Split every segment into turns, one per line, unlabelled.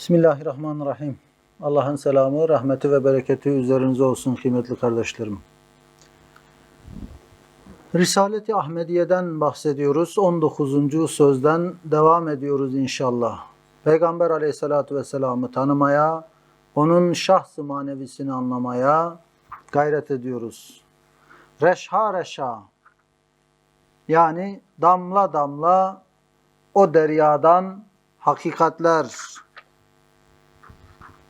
Bismillahirrahmanirrahim. Allah'ın selamı, rahmeti ve bereketi üzerinize olsun kıymetli kardeşlerim. Risalet-i Ahmediye'den bahsediyoruz. 19. sözden devam ediyoruz inşallah. Peygamber aleyhissalatü vesselam'ı tanımaya, onun şahs-ı manevisini anlamaya gayret ediyoruz. Reşha reşha yani damla damla o deryadan hakikatler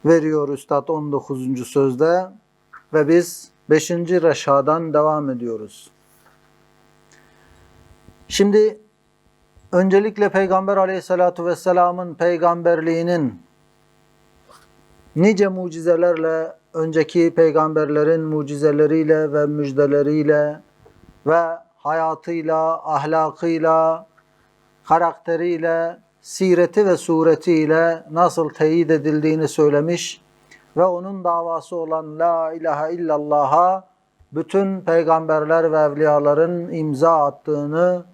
veriyor Üstad 19. sözde ve biz 5. reşadan devam ediyoruz. Şimdi öncelikle Peygamber aleyhissalatu vesselamın peygamberliğinin nice mucizelerle, önceki peygamberlerin mucizeleriyle ve müjdeleriyle ve hayatıyla, ahlakıyla, karakteriyle, sireti ve suretiyle nasıl teyit edildiğini söylemiş ve onun davası olan La ilahe illallah'a bütün peygamberler ve evliyaların imza attığını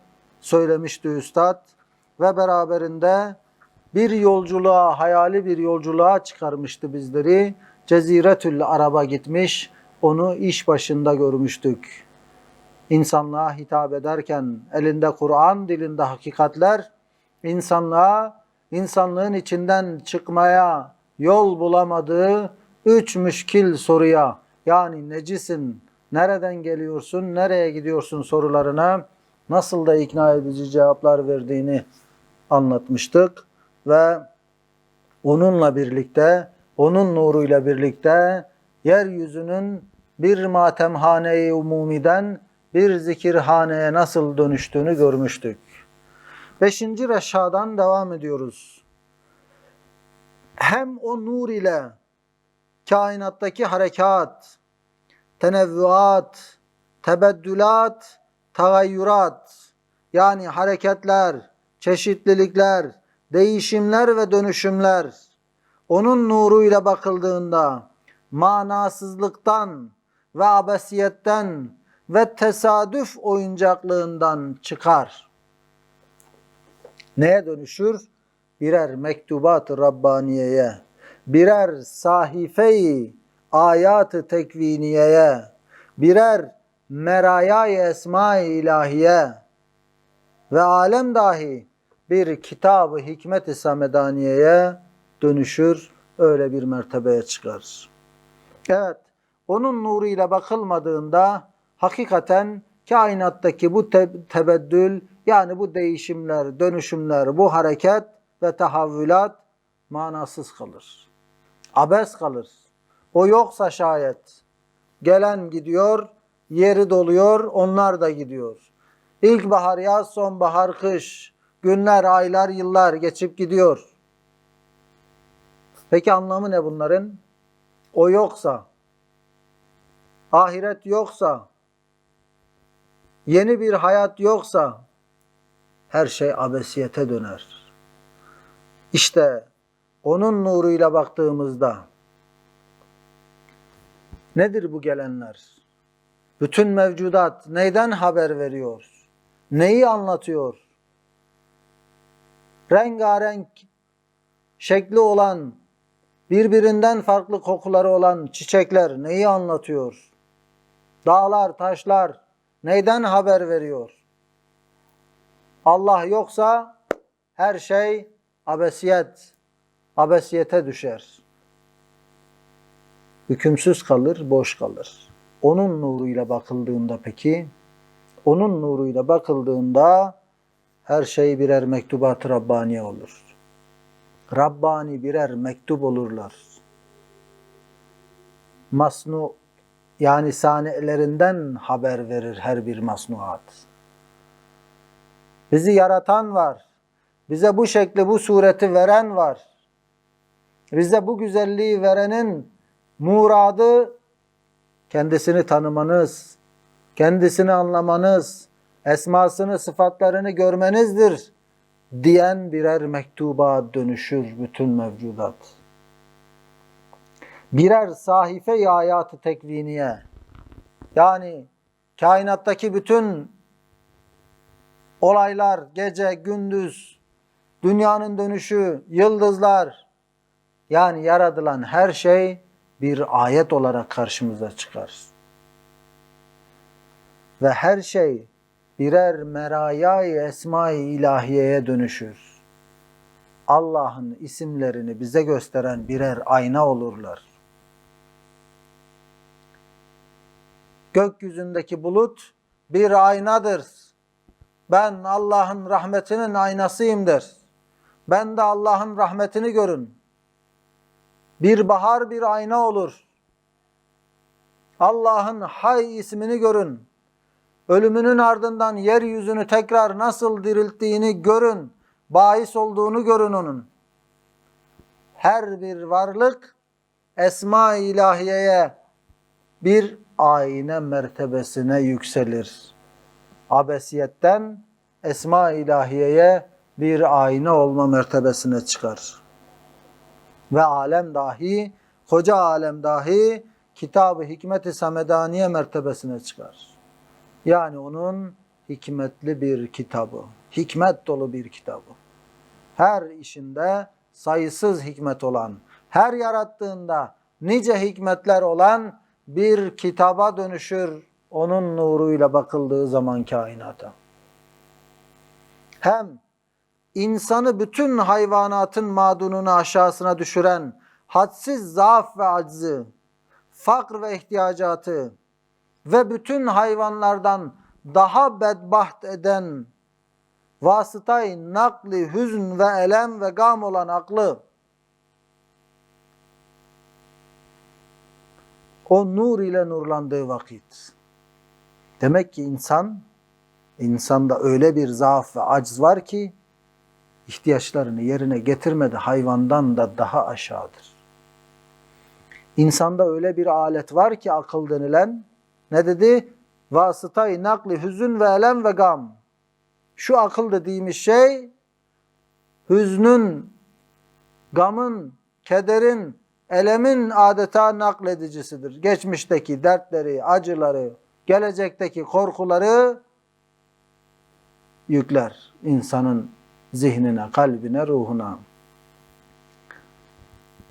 söylemişti Üstad ve beraberinde bir yolculuğa, hayali bir yolculuğa çıkarmıştı bizleri. Ceziretül Arab'a gitmiş, onu iş başında görmüştük. İnsanlığa hitap ederken elinde Kur'an, dilinde hakikatler, insanlığa, insanlığın içinden çıkmaya yol bulamadığı üç müşkil soruya, yani necisin, nereden geliyorsun, nereye gidiyorsun sorularına nasıl da ikna edici cevaplar verdiğini anlatmıştık ve onunla birlikte, onun nuruyla birlikte yeryüzünün bir matemhane-i umumiden bir zikirhaneye nasıl dönüştüğünü görmüştük. Beşinci reşadan devam ediyoruz. Hem o nur ile kainattaki harekat, tenevvuat, tebeddülat, tagayyurat yani hareketler, çeşitlilikler, değişimler ve dönüşümler onun nuruyla bakıldığında manasızlıktan ve abesiyetten ve tesadüf oyuncaklığından çıkar. Neye dönüşür? Birer mektubat-ı Rabbaniye'ye, birer sahife-i ayat-ı tekviniyeye, birer meraya-i esma-i ilahiye ve alem dahi bir kitab-ı hikmet-i samedaniyeye dönüşür, öyle bir mertebeye çıkar. Evet, onun nuruyla bakılmadığında hakikaten kainattaki bu te tebeddül yani bu değişimler, dönüşümler, bu hareket ve tahavvülat manasız kalır. Abes kalır. O yoksa şayet gelen gidiyor, yeri doluyor, onlar da gidiyor. İlkbahar, yaz, sonbahar, kış, günler, aylar, yıllar geçip gidiyor. Peki anlamı ne bunların? O yoksa, ahiret yoksa, yeni bir hayat yoksa her şey abesiyete döner. İşte onun nuruyla baktığımızda nedir bu gelenler? Bütün mevcudat neyden haber veriyor? Neyi anlatıyor? Rengarenk şekli olan, birbirinden farklı kokuları olan çiçekler neyi anlatıyor? Dağlar, taşlar neyden haber veriyor? Allah yoksa her şey abesiyet, abesiyete düşer. Hükümsüz kalır, boş kalır. Onun nuruyla bakıldığında peki, onun nuruyla bakıldığında her şey birer mektubat-ı Rabbani olur. Rabbani birer mektup olurlar. Masnu yani saniyelerinden haber verir her bir masnuat. Bizi yaratan var. Bize bu şekli, bu sureti veren var. Bize bu güzelliği verenin muradı kendisini tanımanız, kendisini anlamanız, esmasını, sıfatlarını görmenizdir diyen birer mektuba dönüşür bütün mevcudat. Birer sahife-i hayatı tekviniye yani kainattaki bütün olaylar, gece, gündüz, dünyanın dönüşü, yıldızlar, yani yaratılan her şey bir ayet olarak karşımıza çıkar. Ve her şey birer merayay esma-i ilahiyeye dönüşür. Allah'ın isimlerini bize gösteren birer ayna olurlar. Gökyüzündeki bulut bir aynadır. Ben Allah'ın rahmetinin aynasıyımdır. Ben de Allah'ın rahmetini görün. Bir bahar bir ayna olur. Allah'ın hay ismini görün. Ölümünün ardından yeryüzünü tekrar nasıl dirilttiğini görün. Bahis olduğunu görün onun. Her bir varlık esma-i ilahiyeye bir ayna mertebesine yükselir. Abesiyetten esma-i ilahiyeye bir ayna olma mertebesine çıkar. Ve alem dahi, koca alem dahi kitabı hikmet-i samedaniye mertebesine çıkar. Yani onun hikmetli bir kitabı, hikmet dolu bir kitabı. Her işinde sayısız hikmet olan, her yarattığında nice hikmetler olan bir kitaba dönüşür onun nuruyla bakıldığı zaman kainata. Hem insanı bütün hayvanatın madununu aşağısına düşüren hadsiz zaaf ve aczı, fakr ve ihtiyacatı ve bütün hayvanlardan daha bedbaht eden vasıtayı nakli, hüzn ve elem ve gam olan aklı o nur ile nurlandığı vakit demek ki insan insanda öyle bir zaaf ve aciz var ki ihtiyaçlarını yerine getirmedi hayvandan da daha aşağıdır. İnsanda öyle bir alet var ki akıl denilen ne dedi? Vasıtayı nakli hüzün ve elem ve gam. Şu akıl dediğimiz şey hüznün, gamın, kederin, elemin adeta nakledicisidir. Geçmişteki dertleri, acıları, gelecekteki korkuları yükler insanın zihnine, kalbine, ruhuna.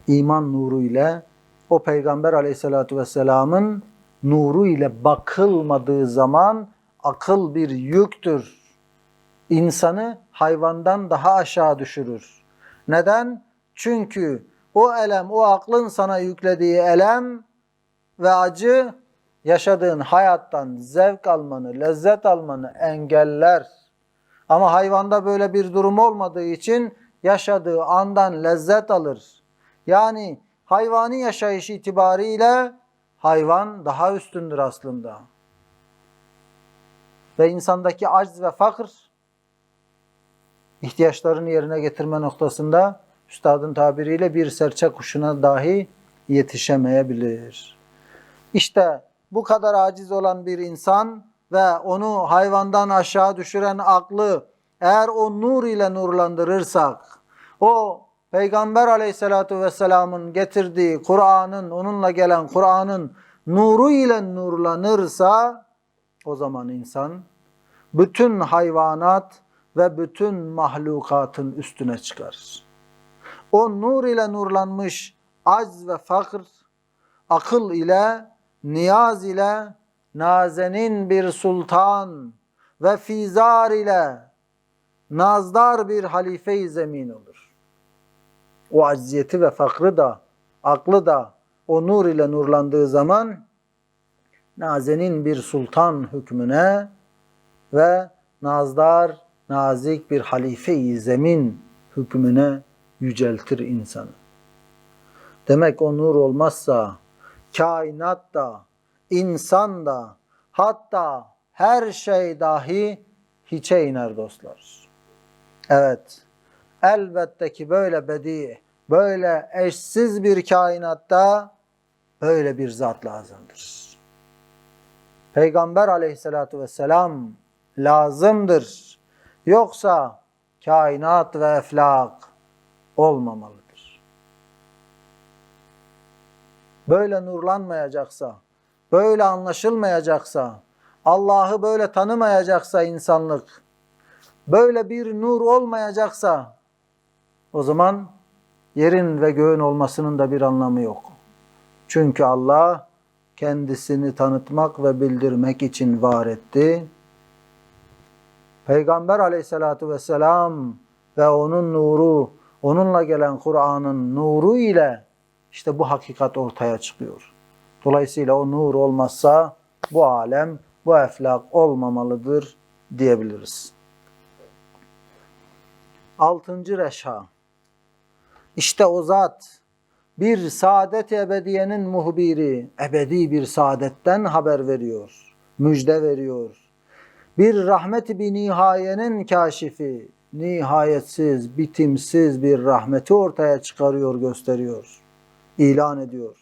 İman nuru ile o Peygamber aleyhissalatü vesselamın nuru ile bakılmadığı zaman akıl bir yüktür. İnsanı hayvandan daha aşağı düşürür. Neden? Çünkü o elem, o aklın sana yüklediği elem ve acı yaşadığın hayattan zevk almanı, lezzet almanı engeller. Ama hayvanda böyle bir durum olmadığı için yaşadığı andan lezzet alır. Yani hayvani yaşayış itibariyle hayvan daha üstündür aslında. Ve insandaki acz ve fakir ihtiyaçlarını yerine getirme noktasında üstadın tabiriyle bir serçe kuşuna dahi yetişemeyebilir. İşte bu kadar aciz olan bir insan ve onu hayvandan aşağı düşüren aklı eğer o nur ile nurlandırırsak, o Peygamber aleyhissalatu vesselamın getirdiği Kur'an'ın, onunla gelen Kur'an'ın nuru ile nurlanırsa, o zaman insan bütün hayvanat ve bütün mahlukatın üstüne çıkar. O nur ile nurlanmış acz ve fakr, akıl ile, niyaz ile, nazenin bir sultan ve fizar ile nazdar bir halife-i zemin olur. O acziyeti ve fakrı da, aklı da o nur ile nurlandığı zaman nazenin bir sultan hükmüne ve nazdar, nazik bir halife-i zemin hükmüne yüceltir insanı. Demek o nur olmazsa kainat da, insan da, hatta her şey dahi hiçe iner dostlar. Evet, elbette ki böyle bedi, böyle eşsiz bir kainatta böyle bir zat lazımdır. Peygamber aleyhissalatu vesselam lazımdır. Yoksa kainat ve eflak olmamalıdır. Böyle nurlanmayacaksa, böyle anlaşılmayacaksa, Allah'ı böyle tanımayacaksa insanlık, böyle bir nur olmayacaksa o zaman yerin ve göğün olmasının da bir anlamı yok. Çünkü Allah kendisini tanıtmak ve bildirmek için var etti. Peygamber aleyhissalatu vesselam ve onun nuru, onunla gelen Kur'an'ın nuru ile işte bu hakikat ortaya çıkıyor. Dolayısıyla o nur olmazsa bu alem, bu eflak olmamalıdır diyebiliriz. Altıncı reşha. İşte o zat bir saadet ebediyenin muhbiri, ebedi bir saadetten haber veriyor, müjde veriyor. Bir rahmet-i bir nihayenin kaşifi, nihayetsiz, bitimsiz bir rahmeti ortaya çıkarıyor, gösteriyor, ilan ediyor.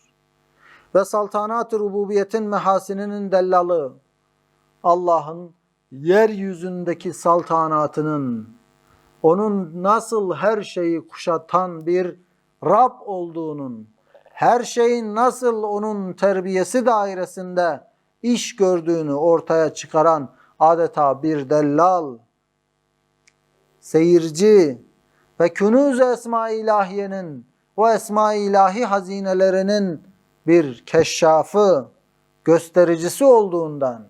Ve saltanat-ı rububiyetin mehasininin dellalı, Allah'ın yeryüzündeki saltanatının, onun nasıl her şeyi kuşatan bir Rab olduğunun, her şeyin nasıl onun terbiyesi dairesinde iş gördüğünü ortaya çıkaran adeta bir dellal, seyirci ve künuz esma-i ilahiyenin, o esma-i ilahi hazinelerinin bir keşşafı, göstericisi olduğundan,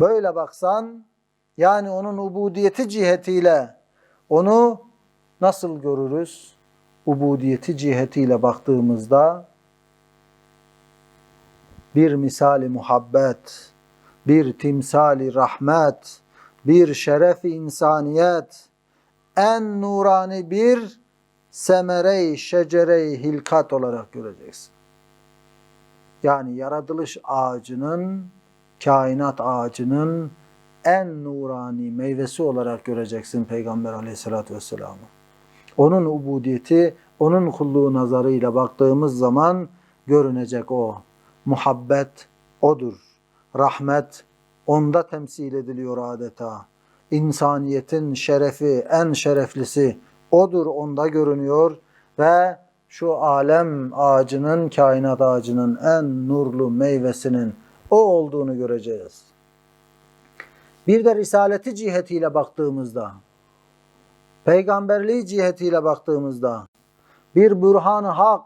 böyle baksan, yani onun ubudiyeti cihetiyle onu nasıl görürüz? Ubudiyeti cihetiyle baktığımızda bir misali muhabbet, bir timsali rahmet, bir şerefi insaniyet, en nurani bir semere-i şecere-i hilkat olarak göreceksin. Yani yaratılış ağacının, kainat ağacının en nurani meyvesi olarak göreceksin Peygamber aleyhissalatü vesselam'ı. Onun ubudiyeti, onun kulluğu nazarıyla baktığımız zaman görünecek o. Muhabbet odur. Rahmet onda temsil ediliyor adeta. İnsaniyetin şerefi, en şereflisi odur onda görünüyor ve şu alem ağacının, kainat ağacının en nurlu meyvesinin o olduğunu göreceğiz. Bir de risaleti cihetiyle baktığımızda, peygamberliği cihetiyle baktığımızda, bir bürhan-ı hak,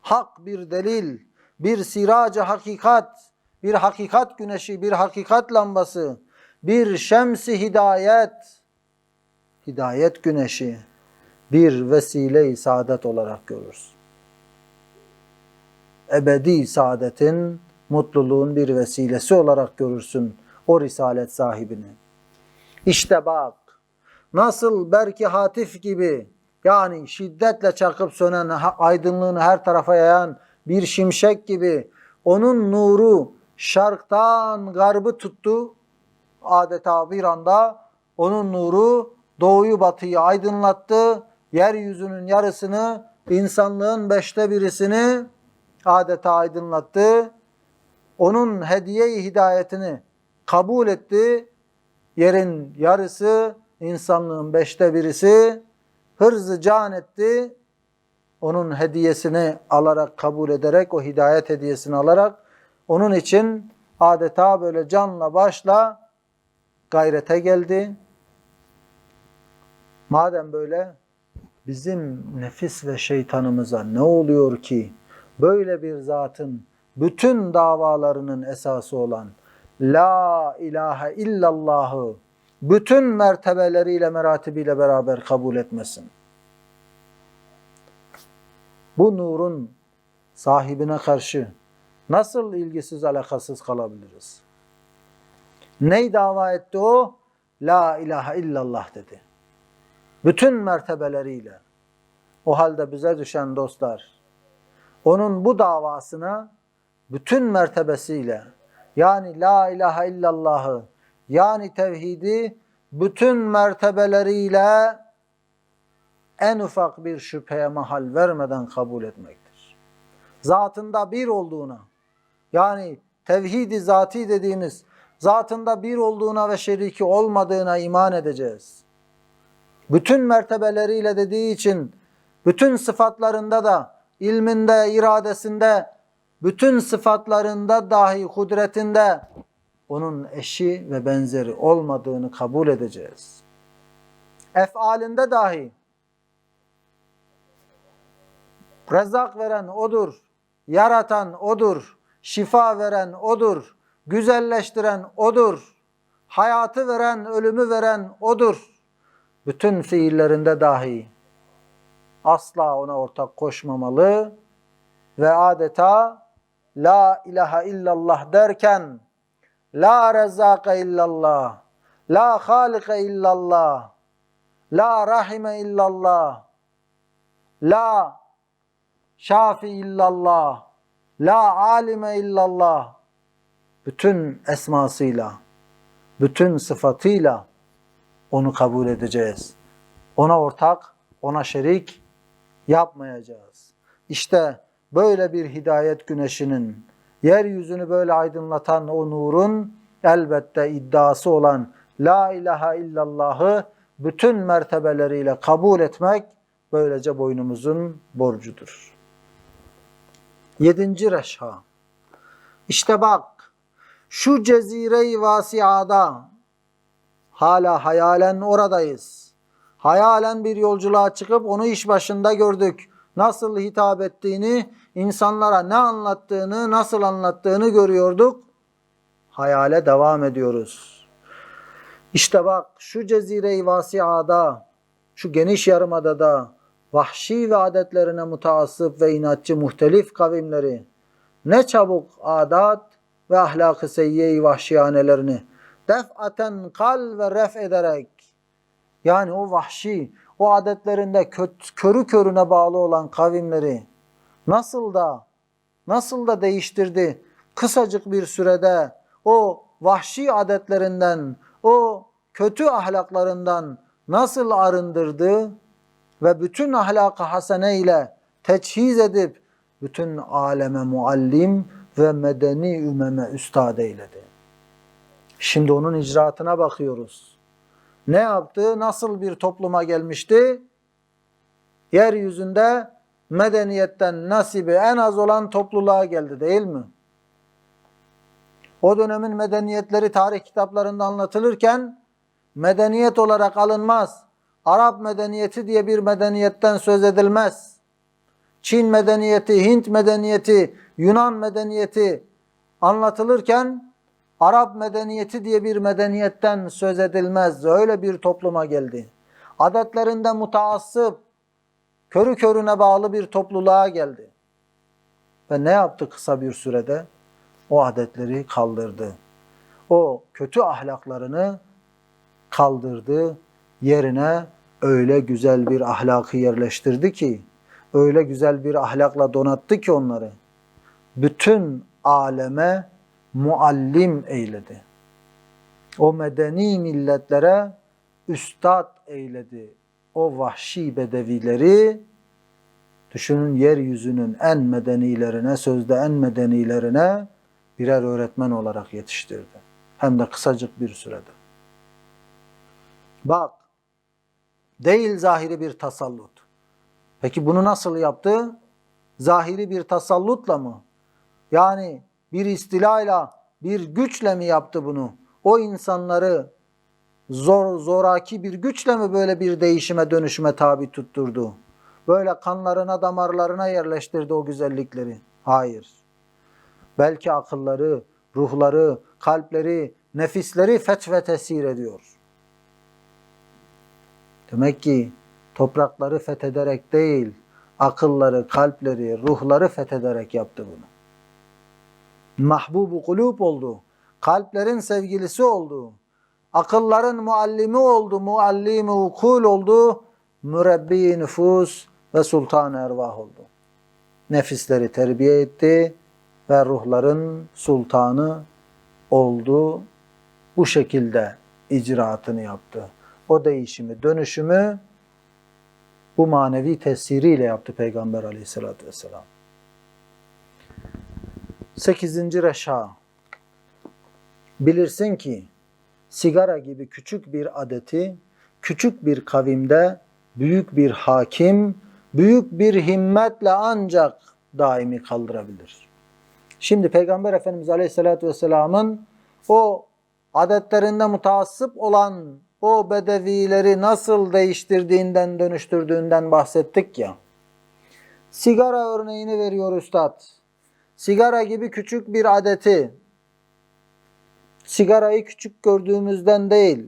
hak bir delil, bir siracı hakikat, bir hakikat güneşi, bir hakikat lambası, bir şemsi hidayet, hidayet güneşi, bir vesile-i saadet olarak görürüz. Ebedi saadetin, mutluluğun bir vesilesi olarak görürsün o risalet sahibini. İşte bak, nasıl belki hatif gibi, yani şiddetle çakıp sönen, aydınlığını her tarafa yayan bir şimşek gibi, onun nuru şarktan garbı tuttu, adeta bir anda onun nuru doğuyu batıyı aydınlattı, yeryüzünün yarısını, insanlığın beşte birisini adeta aydınlattı. Onun hediye-i hidayetini kabul etti. Yerin yarısı, insanlığın beşte birisi hırzı can etti. Onun hediyesini alarak, kabul ederek, o hidayet hediyesini alarak onun için adeta böyle canla başla gayrete geldi. Madem böyle bizim nefis ve şeytanımıza ne oluyor ki böyle bir zatın bütün davalarının esası olan La ilahe illallahı bütün mertebeleriyle, meratibiyle beraber kabul etmesin. Bu nurun sahibine karşı nasıl ilgisiz, alakasız kalabiliriz? Ney dava etti o? La ilahe illallah dedi. Bütün mertebeleriyle. O halde bize düşen dostlar, onun bu davasına bütün mertebesiyle, yani la ilahe illallahı, yani tevhidi bütün mertebeleriyle en ufak bir şüpheye mahal vermeden kabul etmektir. Zatında bir olduğuna, yani tevhidi zati dediğimiz zatında bir olduğuna ve şeriki olmadığına iman edeceğiz. Bütün mertebeleriyle dediği için bütün sıfatlarında da ilminde, iradesinde, bütün sıfatlarında dahi kudretinde onun eşi ve benzeri olmadığını kabul edeceğiz. Efalinde dahi Rezzak veren odur. Yaratan odur. Şifa veren odur. Güzelleştiren odur. Hayatı veren, ölümü veren odur. Bütün fiillerinde dahi asla ona ortak koşmamalı ve adeta la ilahe illallah derken la rezzaka illallah, la halike illallah, la rahime illallah, la şafi illallah, la alime illallah bütün esmasıyla, bütün sıfatıyla onu kabul edeceğiz. Ona ortak, ona şerik yapmayacağız. İşte böyle bir hidayet güneşinin, yeryüzünü böyle aydınlatan o nurun elbette iddiası olan La ilahe illallah'ı bütün mertebeleriyle kabul etmek böylece boynumuzun borcudur. Yedinci reşha. İşte bak şu cezire-i vasiada hala hayalen oradayız. Hayalen bir yolculuğa çıkıp onu iş başında gördük. Nasıl hitap ettiğini, insanlara ne anlattığını, nasıl anlattığını görüyorduk. Hayale devam ediyoruz. İşte bak şu cezire-i vasiada, şu geniş yarımadada vahşi ve adetlerine mutaassıp ve inatçı muhtelif kavimleri ne çabuk adat ve ahlak-ı seyyiye-i vahşiyanelerini defaten kal ve ref ederek yani o vahşi, o adetlerinde kö- körü körüne bağlı olan kavimleri nasıl da nasıl da değiştirdi? Kısacık bir sürede o vahşi adetlerinden, o kötü ahlaklarından nasıl arındırdı ve bütün ahlak-ı hasene ile teçhiz edip bütün aleme muallim ve medeni ümeme üstad eyledi. Şimdi onun icraatına bakıyoruz. Ne yaptı? Nasıl bir topluma gelmişti? Yeryüzünde medeniyetten nasibi en az olan topluluğa geldi değil mi? O dönemin medeniyetleri tarih kitaplarında anlatılırken medeniyet olarak alınmaz. Arap medeniyeti diye bir medeniyetten söz edilmez. Çin medeniyeti, Hint medeniyeti, Yunan medeniyeti anlatılırken Arap medeniyeti diye bir medeniyetten söz edilmez. Öyle bir topluma geldi. Adetlerinde mutaassıp, körü körüne bağlı bir topluluğa geldi. Ve ne yaptı kısa bir sürede? O adetleri kaldırdı. O kötü ahlaklarını kaldırdı. Yerine öyle güzel bir ahlakı yerleştirdi ki, öyle güzel bir ahlakla donattı ki onları. Bütün aleme muallim eyledi. O medeni milletlere üstad eyledi. O vahşi bedevileri düşünün yeryüzünün en medenilerine, sözde en medenilerine birer öğretmen olarak yetiştirdi. Hem de kısacık bir sürede. Bak, değil zahiri bir tasallut. Peki bunu nasıl yaptı? Zahiri bir tasallutla mı? Yani bir istilayla, bir güçle mi yaptı bunu? O insanları zor zoraki bir güçle mi böyle bir değişime, dönüşüme tabi tutturdu? Böyle kanlarına, damarlarına yerleştirdi o güzellikleri. Hayır. Belki akılları, ruhları, kalpleri, nefisleri fetve tesir ediyor. Demek ki toprakları fethederek değil, akılları, kalpleri, ruhları fethederek yaptı bunu. Mahbubu kulub oldu. Kalplerin sevgilisi oldu. Akılların muallimi oldu. Muallimi ukul oldu. Mürebbi nüfus ve sultan ervah oldu. Nefisleri terbiye etti ve ruhların sultanı oldu. Bu şekilde icraatını yaptı. O değişimi, dönüşümü bu manevi tesiriyle yaptı Peygamber aleyhissalatü vesselam. Sekizinci reşa. Bilirsin ki sigara gibi küçük bir adeti, küçük bir kavimde büyük bir hakim, büyük bir himmetle ancak daimi kaldırabilir. Şimdi Peygamber Efendimiz Aleyhisselatü Vesselam'ın o adetlerinde mutaassıp olan o bedevileri nasıl değiştirdiğinden, dönüştürdüğünden bahsettik ya. Sigara örneğini veriyor üstad. Sigara gibi küçük bir adeti, sigarayı küçük gördüğümüzden değil,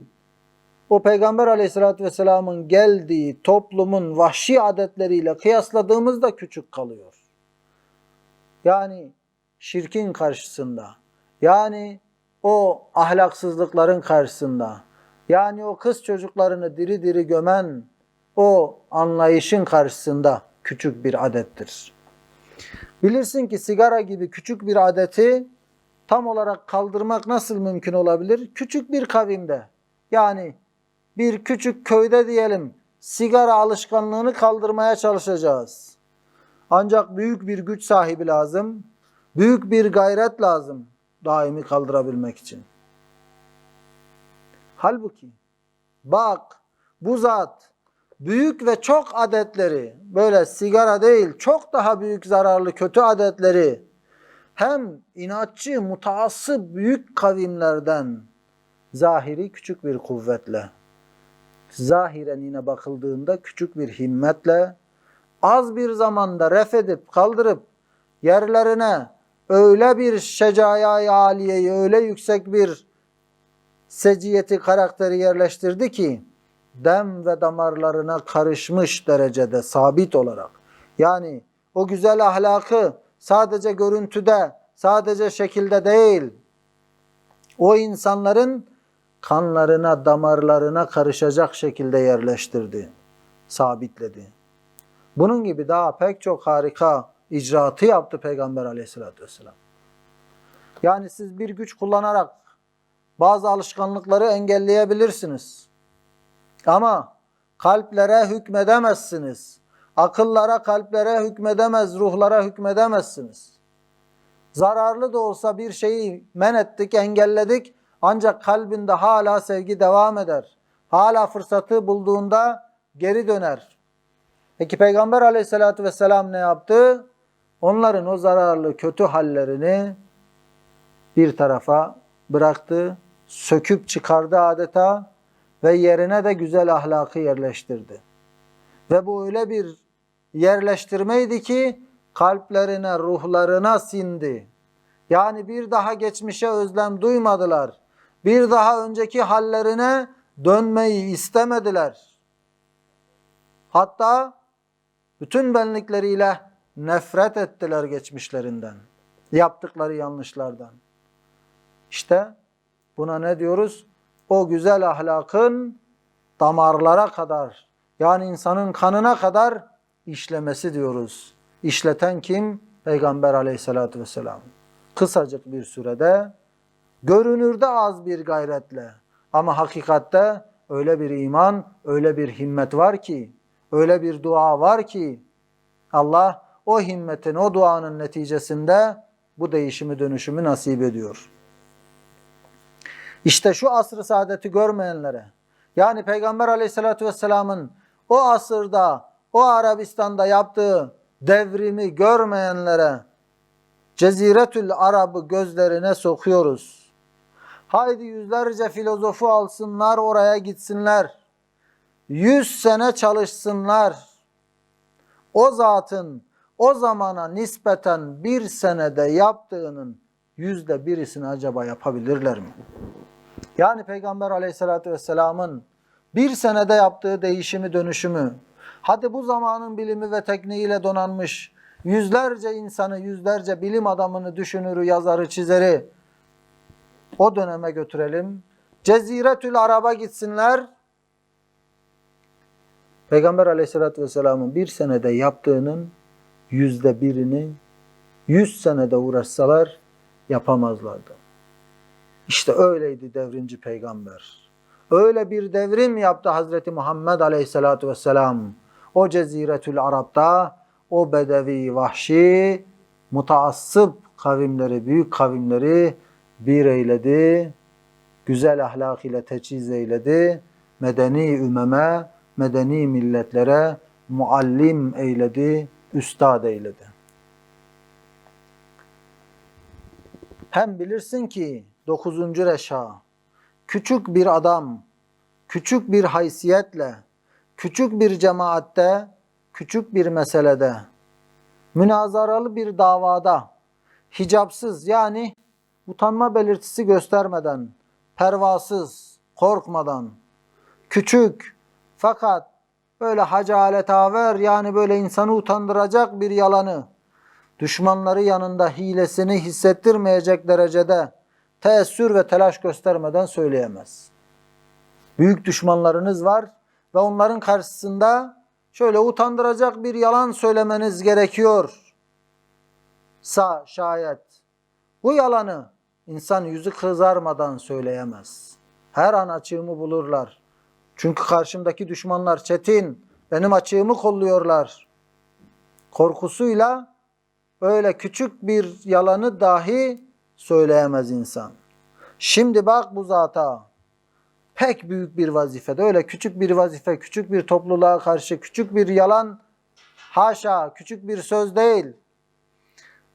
o Peygamber aleyhissalatü vesselamın geldiği toplumun vahşi adetleriyle kıyasladığımızda küçük kalıyor. Yani şirkin karşısında, yani o ahlaksızlıkların karşısında, yani o kız çocuklarını diri diri gömen o anlayışın karşısında küçük bir adettir. Bilirsin ki sigara gibi küçük bir adeti tam olarak kaldırmak nasıl mümkün olabilir? Küçük bir kavimde yani bir küçük köyde diyelim sigara alışkanlığını kaldırmaya çalışacağız. Ancak büyük bir güç sahibi lazım. Büyük bir gayret lazım daimi kaldırabilmek için. Halbuki bak bu zat büyük ve çok adetleri böyle sigara değil çok daha büyük zararlı kötü adetleri hem inatçı mutaassıp büyük kavimlerden zahiri küçük bir kuvvetle zahiren yine bakıldığında küçük bir himmetle az bir zamanda ref edip kaldırıp yerlerine öyle bir şecayayı aliyeyi öyle yüksek bir seciyeti karakteri yerleştirdi ki dem ve damarlarına karışmış derecede sabit olarak. Yani o güzel ahlakı sadece görüntüde, sadece şekilde değil, o insanların kanlarına, damarlarına karışacak şekilde yerleştirdi, sabitledi. Bunun gibi daha pek çok harika icraatı yaptı Peygamber aleyhissalatü vesselam. Yani siz bir güç kullanarak bazı alışkanlıkları engelleyebilirsiniz. Ama kalplere hükmedemezsiniz. Akıllara, kalplere hükmedemez, ruhlara hükmedemezsiniz. Zararlı da olsa bir şeyi men ettik, engelledik. Ancak kalbinde hala sevgi devam eder. Hala fırsatı bulduğunda geri döner. Peki Peygamber aleyhissalatü vesselam ne yaptı? Onların o zararlı kötü hallerini bir tarafa bıraktı, söküp çıkardı adeta ve yerine de güzel ahlakı yerleştirdi. Ve bu öyle bir yerleştirmeydi ki kalplerine, ruhlarına sindi. Yani bir daha geçmişe özlem duymadılar. Bir daha önceki hallerine dönmeyi istemediler. Hatta bütün benlikleriyle nefret ettiler geçmişlerinden. Yaptıkları yanlışlardan. İşte buna ne diyoruz? O güzel ahlakın damarlara kadar yani insanın kanına kadar işlemesi diyoruz. İşleten kim? Peygamber aleyhissalatü vesselam. Kısacık bir sürede görünürde az bir gayretle ama hakikatte öyle bir iman, öyle bir himmet var ki, öyle bir dua var ki Allah o himmetin, o duanın neticesinde bu değişimi dönüşümü nasip ediyor. İşte şu asrı saadeti görmeyenlere, yani Peygamber aleyhissalatü vesselamın o asırda, o Arabistan'da yaptığı devrimi görmeyenlere Ceziretül Arab'ı gözlerine sokuyoruz. Haydi yüzlerce filozofu alsınlar oraya gitsinler. Yüz sene çalışsınlar. O zatın o zamana nispeten bir senede yaptığının yüzde birisini acaba yapabilirler mi? Yani Peygamber aleyhissalatü vesselamın bir senede yaptığı değişimi dönüşümü, hadi bu zamanın bilimi ve tekniğiyle donanmış yüzlerce insanı, yüzlerce bilim adamını, düşünürü, yazarı, çizeri o döneme götürelim. Ceziretül Arab'a gitsinler. Peygamber aleyhissalatü vesselamın bir senede yaptığının yüzde birini yüz senede uğraşsalar yapamazlardı. İşte öyleydi devrimci peygamber. Öyle bir devrim yaptı Hazreti Muhammed Aleyhisselatü Vesselam. O Ceziretül Arap'ta o bedevi vahşi mutaassıp kavimleri, büyük kavimleri bir eyledi. Güzel ahlak ile teçhiz eyledi. Medeni ümeme, medeni milletlere muallim eyledi, üstad eyledi. Hem bilirsin ki 9. reşa küçük bir adam, küçük bir haysiyetle, küçük bir cemaatte, küçük bir meselede münazaralı bir davada hicapsız yani utanma belirtisi göstermeden, pervasız, korkmadan, küçük fakat böyle hacaletaver yani böyle insanı utandıracak bir yalanı düşmanları yanında hilesini hissettirmeyecek derecede teessür ve telaş göstermeden söyleyemez. Büyük düşmanlarınız var ve onların karşısında şöyle utandıracak bir yalan söylemeniz gerekiyor. Sa şayet bu yalanı insan yüzü kızarmadan söyleyemez. Her an açığımı bulurlar. Çünkü karşımdaki düşmanlar çetin, benim açığımı kolluyorlar. Korkusuyla öyle küçük bir yalanı dahi söyleyemez insan. Şimdi bak bu zata pek büyük bir vazifede öyle küçük bir vazife, küçük bir topluluğa karşı küçük bir yalan haşa küçük bir söz değil.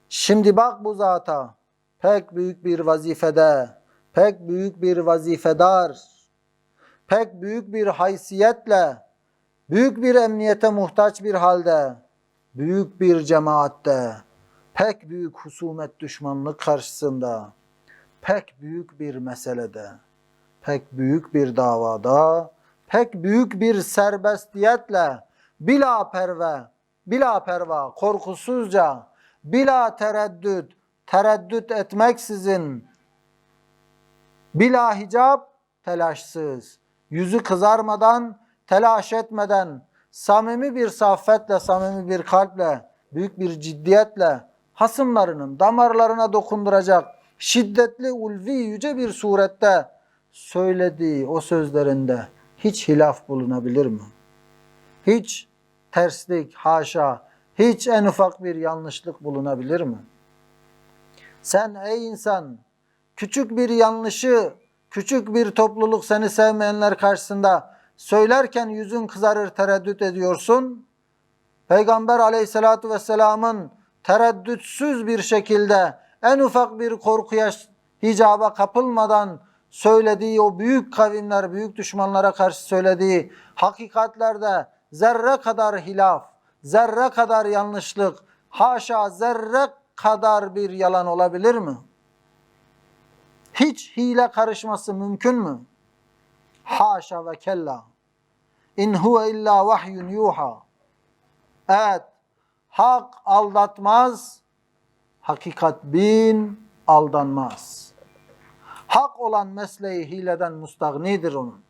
Şimdi bak bu zata pek büyük bir vazifede, pek büyük bir vazifedar, pek büyük bir haysiyetle, büyük bir emniyete muhtaç bir halde, büyük bir cemaatte, pek büyük husumet düşmanlık karşısında, pek büyük bir meselede, pek büyük bir davada, pek büyük bir serbestiyetle, bila perve, bila perva, korkusuzca, bila tereddüt, tereddüt etmeksizin, bila hicap, telaşsız, yüzü kızarmadan, telaş etmeden, samimi bir saffetle, samimi bir kalple, büyük bir ciddiyetle, hasımlarının damarlarına dokunduracak, şiddetli, ulvi, yüce bir surette söylediği o sözlerinde hiç hilaf bulunabilir mi? Hiç terslik, haşa, hiç en ufak bir yanlışlık bulunabilir mi? Sen ey insan, küçük bir yanlışı, küçük bir topluluk seni sevmeyenler karşısında söylerken yüzün kızarır tereddüt ediyorsun. Peygamber aleyhissalatü vesselamın tereddütsüz bir şekilde en ufak bir korkuya, hicaba kapılmadan söylediği o büyük kavimler, büyük düşmanlara karşı söylediği hakikatlerde zerre kadar hilaf, zerre kadar yanlışlık, haşa zerre kadar bir yalan olabilir mi? Hiç hile karışması mümkün mü? Haşa ve kella. İn huve illa vahyun yuha. Evet, hak aldatmaz, hakikat bin aldanmaz. Hak olan mesleği hileden mustagnidir onun.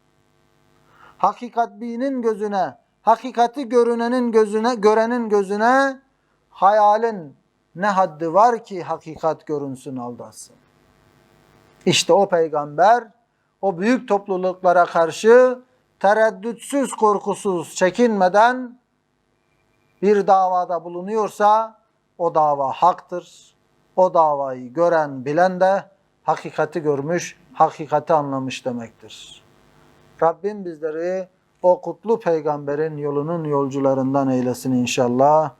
Hakikat binin gözüne, hakikati görünenin gözüne, görenin gözüne hayalin ne haddi var ki hakikat görünsün aldatsın. İşte o peygamber o büyük topluluklara karşı tereddütsüz, korkusuz, çekinmeden bir davada bulunuyorsa o dava haktır. O davayı gören, bilen de hakikati görmüş, hakikati anlamış demektir. Rabbim bizleri o kutlu peygamberin yolunun yolcularından eylesin inşallah.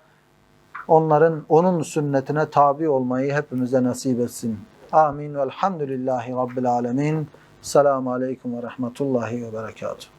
Onların, onun sünnetine tabi olmayı hepimize nasip etsin. Amin. Velhamdülillahi Rabbil alemin. Selamun Aleyküm ve Rahmetullahi ve Berekatuhu.